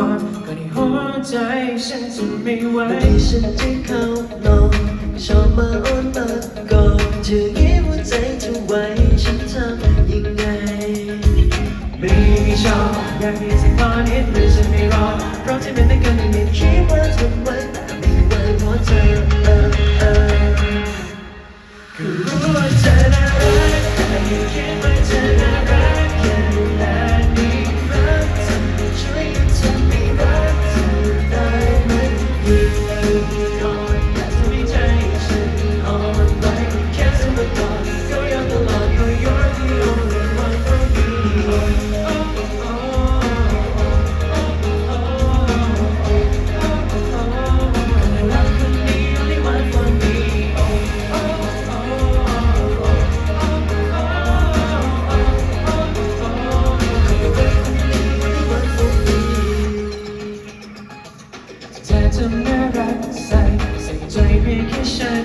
อก่อนที่หัวใจฉันจะไม่ไหววันที่ฉันจะเข้านอนชอบมาอ้อนมาก่อนเธอเงียบหัวใจจะไหวฉันทำยังไงไม่มีชอบอยากมีสักตอนนิดหรือฉันไม่รอเพราะที่เป็นได้กันในนิดคิดว่าทำไมไม่ไหวเพราะเธอเออเออคือรู้ว่าเธอน่ารักแต่ยังคิด to mirror.